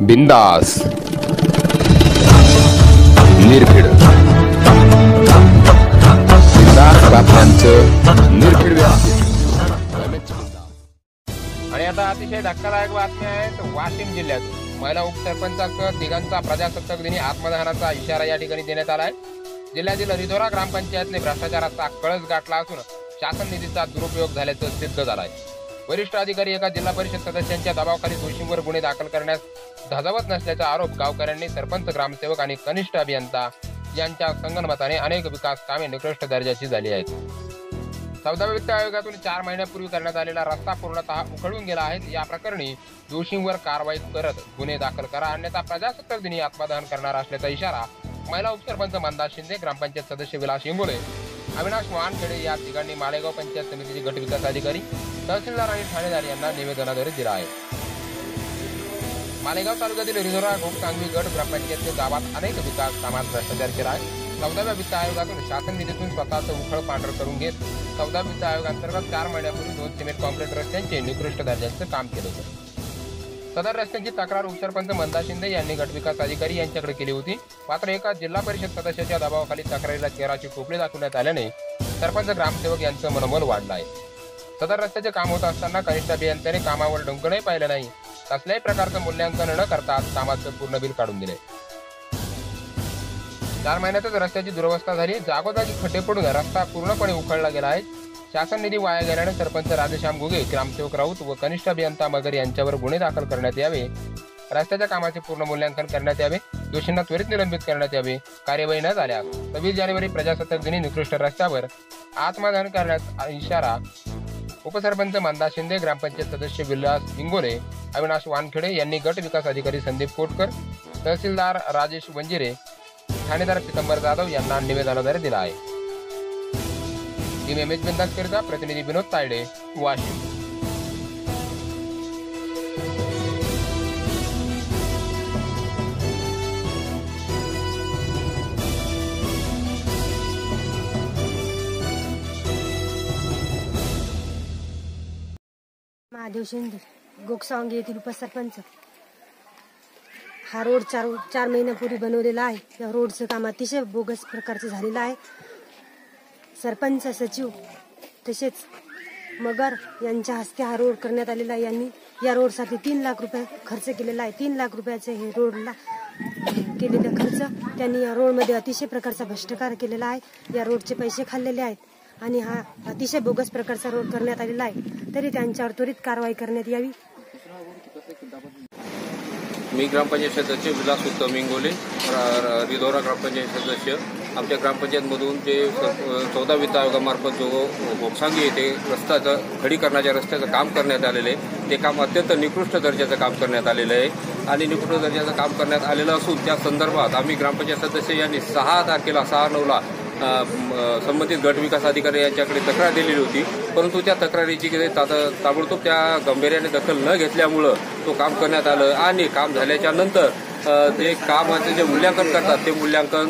बिंदास. निर्भीड. बिंदास बातम्यांचं निर्भीड आणि आता अतिशय धक्कादायक बातमी आहे वाशिम जिल्ह्यात. महिला उपसरपंचाक तिघांचा प्रजासत्ताक दिनी आत्मदहनाचा इशारा या ठिकाणी देण्यात आला आहे. जिल्ह्यातील रिधोरा ग्रामपंचायतने भ्रष्टाचाराचा कळस गाठला असून शासन निधीचा दुरुपयोग झाल्याचं सिद्ध झालं आहे वरिष्ठ अधिकारी एका जिल्हा परिषद सदस्यांच्या दबावाखाली दोषींवर गुन्हे दाखल करण्यास धाजावत नसल्याचा आरोप गावकऱ्यांनी सरपंच ग्रामसेवक आणि कनिष्ठ अभियंता यांच्या संगणमताने अनेक विकास कामे निकृष्ट दर्जाची झाली आहेत. चौदाव्या वित्त आयोगातून चार महिन्यापूर्वी करण्यात आलेला रस्ता पूर्णतः उखळून गेला आहे. या प्रकरणी दोषींवर कारवाई करत गुन्हे दाखल करा. अन्यथा प्रजासत्ताक दिनी आत्मदहन करणार असल्याचा इशारा महिला उपसरपंच मंदा शिंदे ग्रामपंचायत सदस्य विलास इंगोले अविनाश वानखेडे या ठिकाणी मालेगाव पंचायत समितीचे गट विकास अधिकारी तहसीलदार आणि ठाणेदार यांना निवेदनाद्वारे दिला आहे. मालेगाव तालुक्यातील रिझोरा घोकसांगवी गट ग्रामपंचायतच्या गावात अनेक विकास कामात भ्रष्टाचार केला आहे. चौदाव्या वित्त आयोगातून शासन निधीतून स्वतःचं उखळ पांढर करून घेत चौदा वित्त आयोगांतर्गत चार महिन्यापूर्वी दोन सिमेंट कॉम्प्लेट रस्त्यांचे निकृष्ट दर्जाचं काम केलं होतं. सदर रस्त्यांची तक्रार उपसरपंच मंदा शिंदे यांनी गटविकास अधिकारी यांच्याकडे केली होती. मात्र एका जिल्हा परिषद सदस्याच्या दबावाखाली तक्रारीला चेहराची टोपले दाखवण्यात आल्याने सरपंच ग्रामसेवक यांचं मनोबल वाढलं आहे. सदर रस्त्याचे काम होत असताना कनिष्ठ अभियंत्याने कामावर डोंकरही पाहिलं नाही. कसल्याही प्रकारचं मूल्यांकन न करता कामाचं पूर्ण बिल काढून दिले. चार महिन्यातच रस्त्याची दुरवस्था झाली. जागोजागी खड्डे पडून रस्ता पूर्णपणे उखळला गेला आहे. शासन निधी वाया गेल्याने सरपंच राधेश्याम घुगे ग्रामसेवक राऊत व कनिष्ठ अभियंता मगर यांच्यावर गुन्हे दाखल करण्यात यावे. रस्त्याच्या कामाचे पूर्ण मूल्यांकन करण्यात यावे. दोषींना त्वरित निलंबित करण्यात यावे. कार्यवाही न झाल्यास सव्वीस जानेवारी प्रजासत्ताक दिनी निकृष्ट रस्त्यावर आत्मदहन करण्याचा इशारा उपसरपंच मंदा शिंदे ग्रामपंचायत सदस्य विलास इंगोले अविनाश वानखेडे यांनी गट विकास अधिकारी संदीप कोटकर तहसीलदार राजेश वंजिरे ठाणेदार पितंबर जाधव यांना निवेदनाद्वारे दिला आहे. टीम एम एच बिंदासकरिता प्रतिनिधी विनोद तायडे वाशिम. महादेव शिंदे गोकसावंगी येथील उपसरपंच. हा रोड चार चार महिन्यापूर्वी बनवलेला आहे. या रोडचं काम अतिशय बोगस प्रकारचं झालेलं आहे. सरपंच सचिव तसेच मगर यांच्या हस्ते हा रोड करण्यात आलेला आहे. यांनी या रोडसाठी तीन लाख रुपये खर्च केलेला आहे. तीन लाख रुपयाचे हे रोडला केलेला खर्च त्यांनी या रोडमध्ये अतिशय प्रकारचा भ्रष्टाचार केलेला आहे. या रोडचे पैसे खाल्लेले आहेत. आणि हा अतिशय बोगस प्रकारचा रोड करण्यात आलेला आहे. तरी त्यांच्यावर त्वरित कारवाई करण्यात यावी. मी ग्रामपंचायत सदस्य विलास उत्तम इंगोले र- रिधोरा ग्रामपंचायत सदस्य. आमच्या ग्रामपंचायतमधून जे चौदा वित्त आयोगामार्फत जो भोगसांगी येथे रस्त्याचं खडीकरणाच्या रस्त्याचं काम करण्यात आलेलं आहे. ते काम अत्यंत निकृष्ट दर्जाचं काम करण्यात आलेलं आहे. आणि निकृष्ट दर्जाचं काम करण्यात आलेलं असून त्या संदर्भात आम्ही ग्रामपंचायत सदस्य यांनी सहा तारखेला सहा नऊला संबंधित गट विकास अधिकारी यांच्याकडे तक्रार दिलेली होती. परंतु त्या तक्रारीची तात- ताबडतोब त्या गंभीर्याने दखल न घेतल्यामुळं तो काम करण्यात आलं आणि काम झाल्याच्यानंतर जे ते कामाचं जे मूल्यांकन करतात ते मूल्यांकन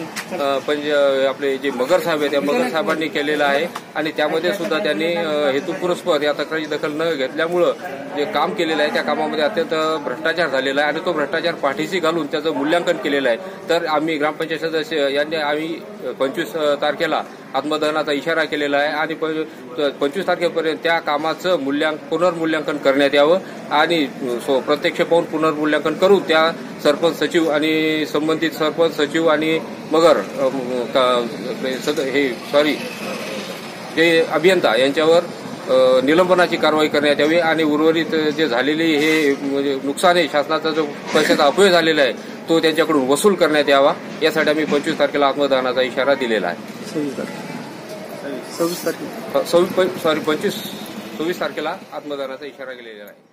पण आपले जे मगर साहेब आहेत त्या मगर साहेबांनी केलेलं आहे. आणि त्यामध्ये सुद्धा त्यांनी हेतुपुरस्पद हेतुपुरस्पर या तक्रारीची दखल न घेतल्यामुळं जे काम केलेलं आहे त्या कामामध्ये अत्यंत भ्रष्टाचार झालेला आहे. आणि तो भ्रष्टाचार पाठीशी घालून त्याचं मूल्यांकन केलेलं आहे. तर आम्ही ग्रामपंचायत सदस्य यांनी आम्ही पंचवीस तारखेला आत्मदहनाचा इशारा केलेला आहे आणि पंचवीस तारखेपर्यंत त्या कामाचं मूल्यांक पुनर्मूल्यांकन करण्यात यावं आणि सो- प्रत्यक्ष पाहून पुनर्मूल्यांकन करून त्या सरपंच सचिव आणि संबंधित सरपंच सचिव आणि मगर का- हे सॉरी जे अभियंता यांच्यावर निलंबनाची कारवाई करण्यात यावी आणि उर्वरित जे झालेली हे म्हणजे नुकसान आहे शासनाचा जो पैशाचा अपव्यय झालेला आहे तो त्यांच्याकडून वसूल करण्यात यावा यासाठी आम्ही पंचवीस तारखेला आत्मदानाचा इशारा दिलेला आहे. सव्वीस तारखे. सव्वीस तारखे. सव्वीस सॉरी पंचवीस सव्वीस तारखेला आत्मदानाचा इशारा केलेला आहे.